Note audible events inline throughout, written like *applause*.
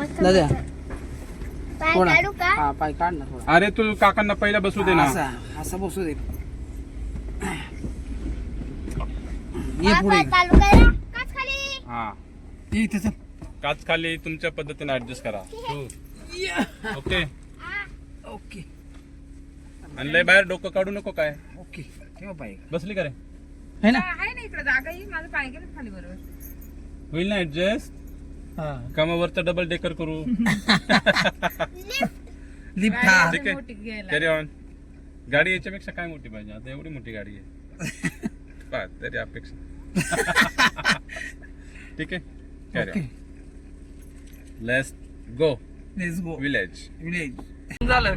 दादा. पाय काढू का? हा पाय काढ ना थोडा. अरे तू काकांना पहिला बसू दे ना. असा असा बसू दे. ये हा, पुढे. पाय चालू करा. काच खाली. हा. ये इथे चल. काच खाली तुमच्या पद्धतीने ऍडजस्ट करा. ओके. ओके. आणि लय बाहेर डोकं काढू नको काय. ओके. ठेवा पाय. बसली का रे? है ना? आहे ना इकडे जागा येईल माझं पाय गेलं खाली बरोबर. होईल ना ऍडजस्ट हा. कामावरचा डबल डेकर करू. लिफ्ट *laughs* हा ठीक आहे कॅरी ऑन गाडी याच्यापेक्षा काय मोठी पाहिजे? आता एवढी मोठी गाडी आहे. *laughs* पहा तरी अपेक्षा. *laughs* ठीक आहे. Carry on let's go let's go village village झालं.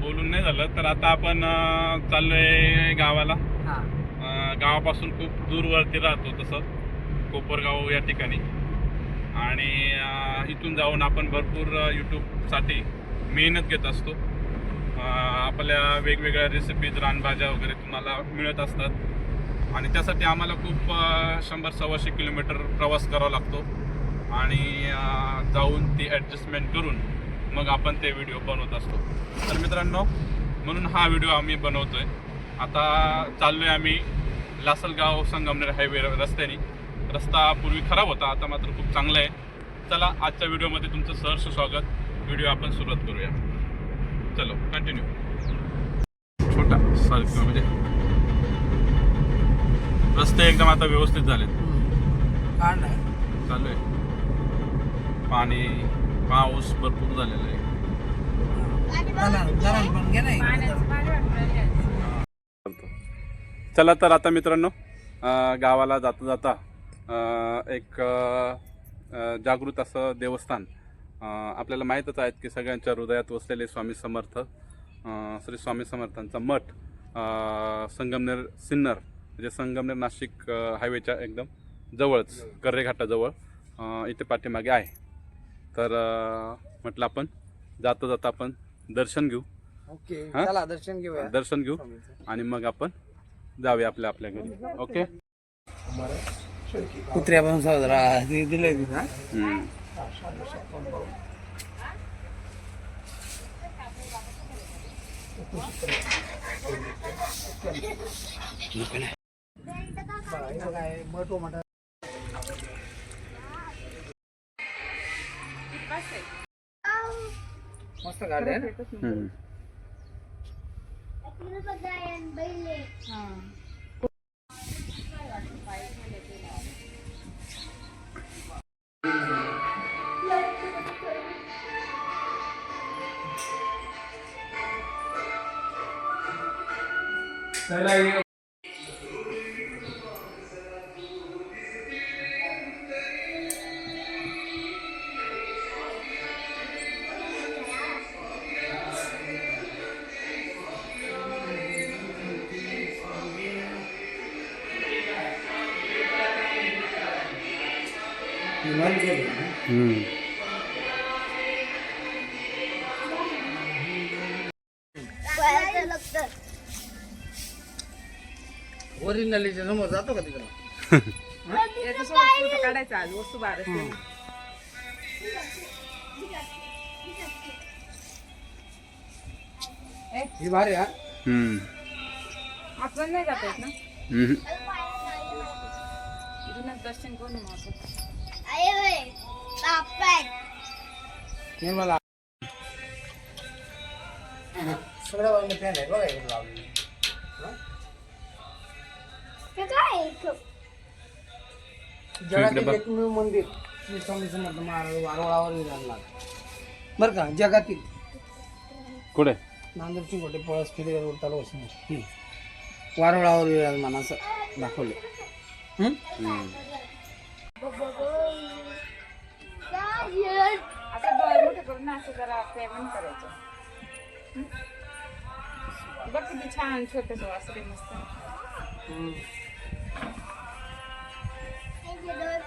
बोलून नाही झालं तर आता आपण चाललोय गावाला. गावापासून खूप दूरवरती राहतो तसं. कोपरगाव या ठिकाणी. आणि इथून जाऊन आपण भरपूर यूट्यूबसाठी मेहनत घेत असतो. आपल्या वेगवेगळ्या रेसिपीज रानभाज्या वगैरे तुम्हाला मिळत असतात. आणि त्यासाठी आम्हाला खूप शंभर सव्वाशे किलोमीटर प्रवास करावा लागतो. आणि जाऊन ती ॲडजस्टमेंट करून मग आपण ते व्हिडिओ बनवत असतो. तर मित्रांनो म्हणून हा व्हिडिओ आम्ही बनवतो आहे आता चाललो आहे आम्ही लासलगाव संगमनेर हायवे रस्त्याने. रस्ता पूर्वी खराब होता आता मात्र खूप चांगला आहे. चला आजच्या व्हिडिओमध्ये तुमचं सहर्ष स्वागत. व्हिडिओ आपण सुरुवात करूया. चलो कंटिन्यू छोटा सारखं म्हणजे रस्ते एकदम आता व्यवस्थित झालेत. ना चालू आहे. पाणी पाऊस भरपूर झालेला आहे. चला तर आता मित्रांनो गावाला जाता जाता एक जागृत असं देवस्थान आपल्याला माहीतच आहेत की सगळ्यांच्या हृदयात वसलेले स्वामी समर्थ श्री स्वामी समर्थांचा मठ संगमनेर सिन्नर म्हणजे संगमनेर नाशिक हायवेच्या एकदम जवळच कर्रे घाटाजवळ अं, इथे पाठीमागे आहे. तर म्हटलं आपण जाता जाता आपण दर्शन घेऊ. ओके? चला दर्शन घेऊया. दर्शन घेऊ. आणि मग आपण जाऊया आपल्या आपल्या घरी. ओके. कुत्र्या पण साजरा ते दिले मटा मस्त गाडी आहे ना? हम्म. बैले हा. हम्म. पायाचं ओरिजिनलीच्या समोर जातो का तिकडं? *laughs* काढायचा आज वस्तू बारस ही. भारी हा हम्म. आपण नाही जात येत ना? हम्म. इथूनच दर्शन करून आपण. बापाय हे मला सगळ्या वाजले फॅन आहे बघा इकडे लावलेली. ते जगातील बघ. एकमेव मंदिर श्री स्वामी समर्थ महाराज वारवळावर विराजला बरं का जगातील कुठे नांदेड चिंकोटे पळस फिरे उरताल वसमोर वारवळावर विराजमान असं दाखवले हं? हम्म. डोळे मोठे करून ना असं जरा पेमेंट करायचं हं? बघ किती छान छोटस वासरे मस्त हं. हे डोळे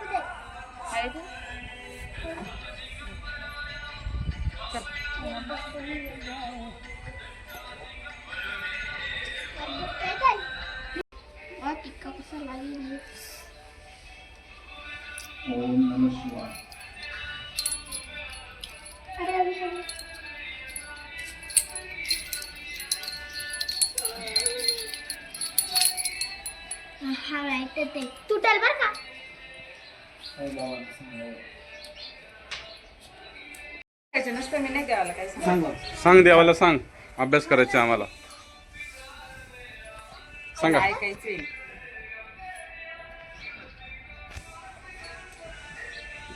नसतं मी नाही देवाला काय सांग. देवाला सांग. अभ्यास करायचा आम्हाला. सांगा. ऐकायचंय.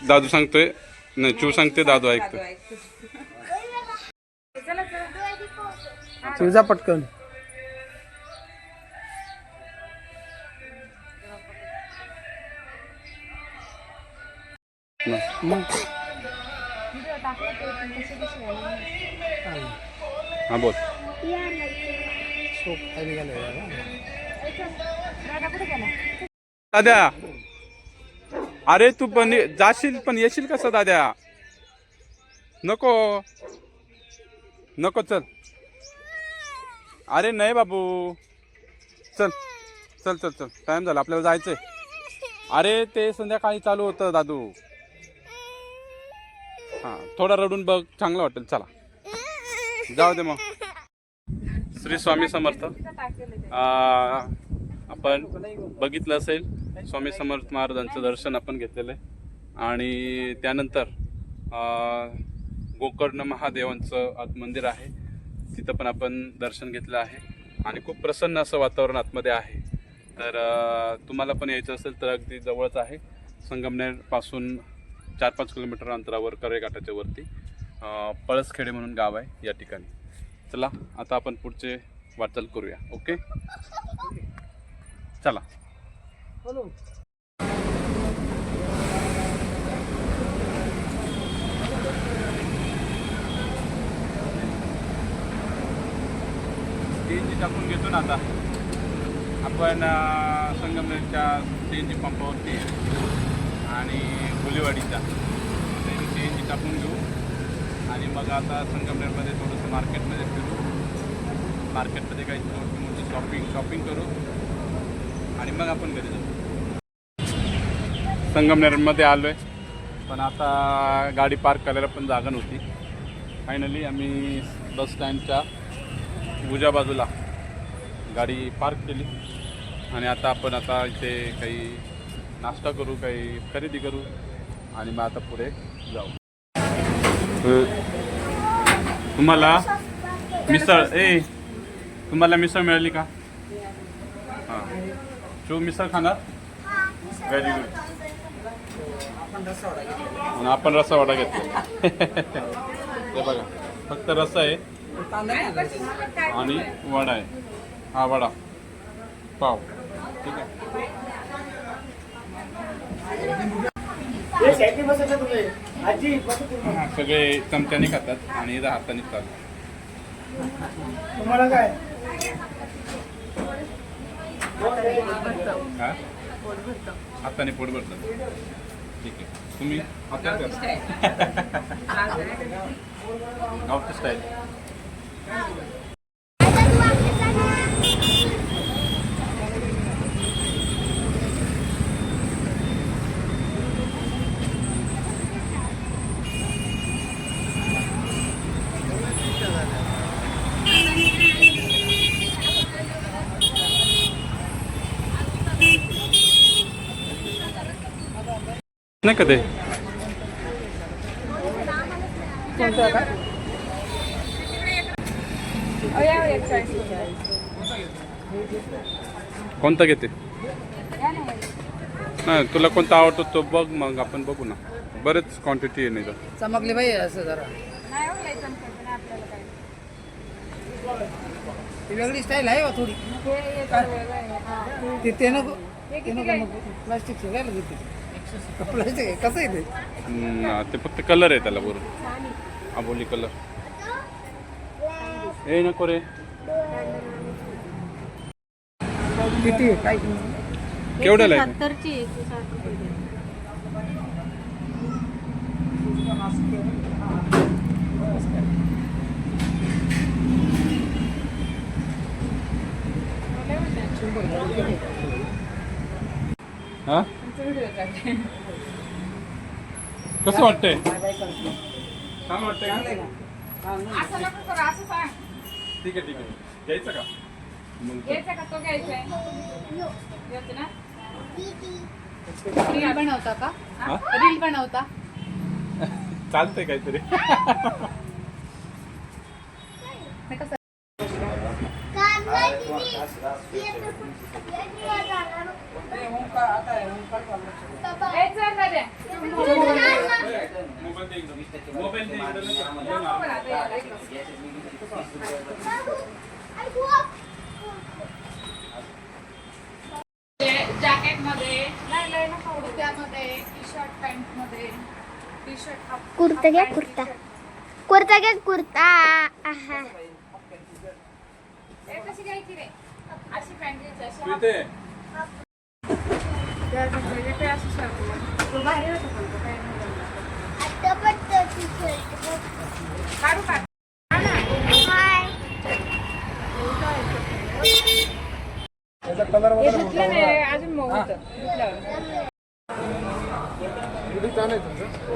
दादू सांगतोय. नाही चू सांगते दादू दादू ऐकतोय. ऐकतो *laughs* चला चला. तुझा पटकन. मग हा बोल. दाद्या. अरे तू पण ये- जाशील पण येशील कसं दाद्या? नको. नको चल. अरे नाही बाबू. चल चल चल चल. टाइम झाला आपल्याला जायचंय. अरे ते संध्याकाळी चालू होतं दादू. हां थोडा रडून बघ चांगलं वाटेल चला. जाऊ दे मग. श्री स्वामी समर्थ. आपण बघितलं असेल स्वामी समर्थ महाराजांचं दर्शन आपण घेतलेलं आहे. आणि त्यानंतर गोकर्ण महादेवांचं आत मंदिर आहे. तिथं पण आपण दर्शन घेतलं आहे. आणि खूप प्रसन्न असं वातावरण आतमध्ये आहे. तर तुम्हाला पण यायचं असेल तर अगदी जवळच आहे. संगमनेरपासून चार पाच किलोमीटर अंतरावर करेघाटाच्या वरती पळसखेडे म्हणून गाव आहे या ठिकाणी. चला आता आपण पुढचे वाटचाल करूया. ओके? चला. सी एन जी टाकून घेतो ना आता. आपण संगमनेरच्या सी एन जी पंपावरती. आणि गुलीवाडीचा. सी एन जी टाकून घेऊ. आणि मग आता संगमनेरमध्ये थोडंसं मार्केटमध्ये फिरू. मार्केटमध्ये काही छोटी मोठी शॉपिंग शॉपिंग करू. आणि मग आपण घरी जाऊ. संगमनेरमध्ये आलो आहे पण आता गाडी पार्क करायला पण जागा नव्हती. फायनली आम्ही बस स्टँडच्या उजव्या बाजूला गाडी पार्क केली. आणि आता आपण आता इथे काही नाश्ता करू काही खरेदी करू आणि मग आता पुढे जाऊ. तुम्हाला मिसळ ए तुम्हाला मिसळ मिळाली का? हां. तू मिसळ खाणार व्हेरी गुड आपण रस्सा वाटा घेतला ते *laughs* बघा फक्त रस्सा आहे आणि वडा आहे. हा वडा. पाव. ठीक आहे? सगळे चमच्याने खातात आणि हाताने खातात तुम्हाला काय? हा? हाताने पोट भरतात. ठीक आहे. तुम्ही गावठी स्टाईल नाही का ते. कोणता घेते. नाही तुला कोणता आवडतो तो बघ मग आपण बघू ना बरेच क्वांटिटी आहे नाही तर चमकली बाई असं जरा हो. ती वेगळी स्टाईल आहे बा थोडी हे. हा. ते ते नको ते प्लास्टिक शिकायला घेते प्लास्टिक आहे कसं आहे ते फक्त कलर आहे त्याला बरोबर आबोली कलर ए नको रे किती आहे काय किंमत? केवढ्याला आहे ते? सत्तरची एकशे साठ रुपये द्या. हा. कसं वाटतंय? छान वाटतंय. का? असं नको करू, असं सांग. ठीक आहे ठीक आहे. घ्यायचं का? मग घ्यायचा का? तो घ्यायचा आहे? घ्यायचं ना? रील बनवता का? हा? रील बनवता? चालतंय काहीतरी. हे. जॅकेटमध्ये नाही लय नको आवडू. कुर्त्यामध्ये टी शर्ट पॅन्टमध्ये टी शर्ट हाफ कुर्ता घ्या कुर्ता. कुर्ता घ्या कुर्ता. आहा. ए, कशी घ्यायची रे? अशी पॅन्ट घ्यायची अशी अजून मग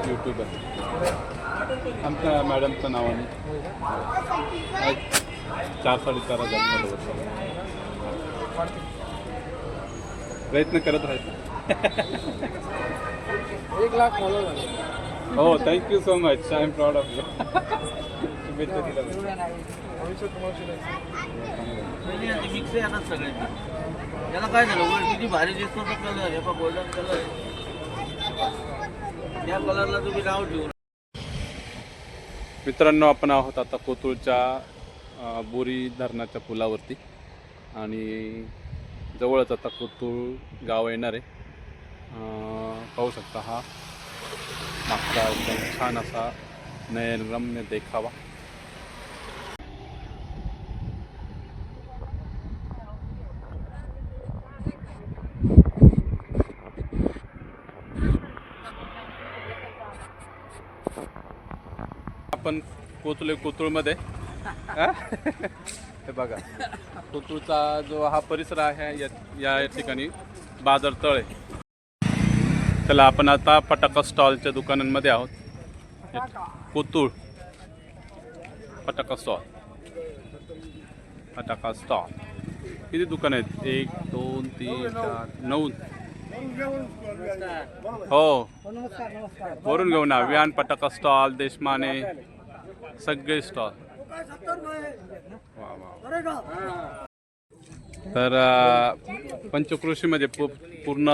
युट्यूबर आमच्या मॅडमचं नावाने आहे. चार साडेचार हजार प्रयत्न करत राहायचा एक लाख फॉलो हो thank you so much I am proud of you शुभेच्छा दिल्या मिक्स आहे आता सगळे याला काय झालं? किती भारी दिसतो तो कलर. हे पण गोल्डन कलर आहे. कलरला तुम्ही नाव ठेवू. मित्रांनो आपण आहोत आता कोतुळच्या बोरी धरणाच्या पुलावरती. आणि जवळच आता कोतुळ गाव येणार आहे. पाहू शकता हा मागचा एकदम छान असा नयनरम्य देखावा. आपण पोचलोय कोतुळमध्ये. *laughs* *laughs* हे बघा. कोतुळचा जो हा परिसर आहे या या ठिकाणी बाजार तळ आहे. चला आपण आता फटाका स्टॉलच्या दुकानांमध्ये आहोत. कोतूळ फटाका स्टॉल. फटाका स्टॉल. किती दुकान आहेत? एक दोन तीन चार नऊ. हो. वरून घेऊ ना व्यान फटाका स्टॉल देशमाने सगळे स्टॉल. तर पंचकृषीमध्ये पू पूर्ण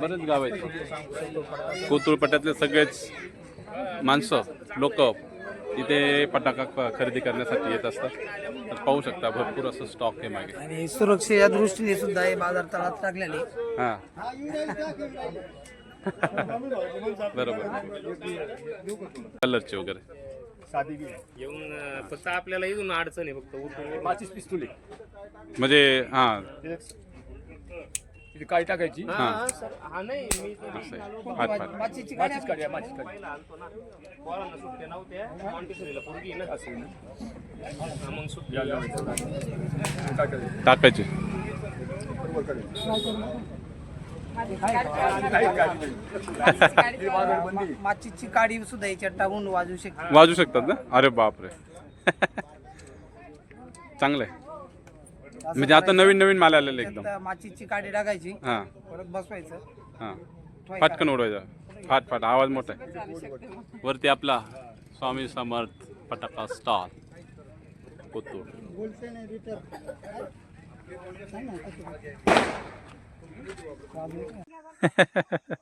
बरेच गाव आहेत. कोतुळपट्यातले सगळेच माणसं लोक इथे पटाका ख- खरेदी करण्यासाठी येत असतात. तर पाहू शकता भरपूर असं स्टॉक आहे मागे. आणि सुरक्षेच्या दृष्टीने सुद्धा हे बाजार तळात टाकलेले हां. *laughs* बरोबर. कलरचे वगैरे. येऊन अं, फक्त आपल्याला इथून अडचण आहे फक्त उठून माचीस पिस्तुली म्हणजे हां. तिथे काय टाकायची. हा हा, सर हा नाही मी ते असं आहे. फाट फाट माचीची गाडी माचीस काढी माचीस काढी पहिला आणतो ना. पोरांना सुट्ट्या नव्हत्या. मॉन्टेसरीला पोरगी आहे ना. हा, मग सुट्टी काय करायचं? टाकायचे बरोबर माचीची काडी सुद्धा याच्यात टाकून वाजवू शकते. वाजू शकतात ना? अरे बापरे. चांगलं आहे म्हणजे आता नवीन नवीन माल आलेले एकदम. त्यात माचीची काडी टाकायची. हां. परत बसवायचं. हां. फाटकन उडवायचा. फाट फाट. आवाज मोठा आहे. वरती आपला स्वामी समर्थ पटाका स्टॉल कोतूर *laughs*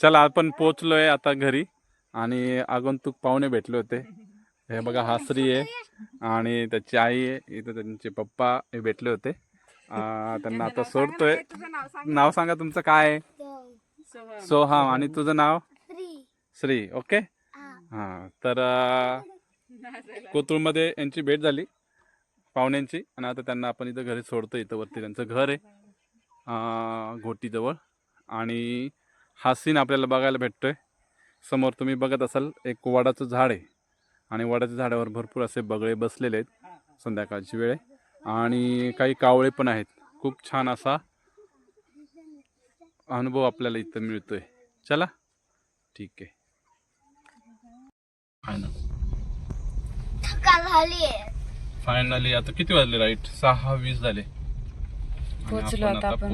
चला आपण पोचलोय आता घरी आणि आगंतुक पाहुणे भेटले होते. हे बघा हा आहे आणि त्याची आई आहे इथं त्यांचे पप्पा हे भेटले होते. त्यांना आता सोडतोय. नाव सांगा तुमचं काय आहे? सोहम. आणि तुझं नाव? श्री. ओके? हां तर अं, यांची भेट झाली पाहुण्यांची. आणि आता त्यांना आपण इथं घरी सोडतो इथं वरती त्यांचं घर आहे. घोटीजवळ. आणि हा सीन आपल्याला बघायला भेटतोय. समोर तुम्ही बघत असाल एक वडाचं झाड आहे. आणि वडाच्या झाडावर भरपूर असे बगळे बसलेले आहेत संध्याकाळची वेळ आहे. आणि काही कावळे पण आहेत. खूप छान असा अनुभव आपल्याला इथं मिळतोय. चला. ठीक आहे. फायनली आता किती वाजले? राईट सहा वीस झाले. आणि पोहोचलो आपण आता आता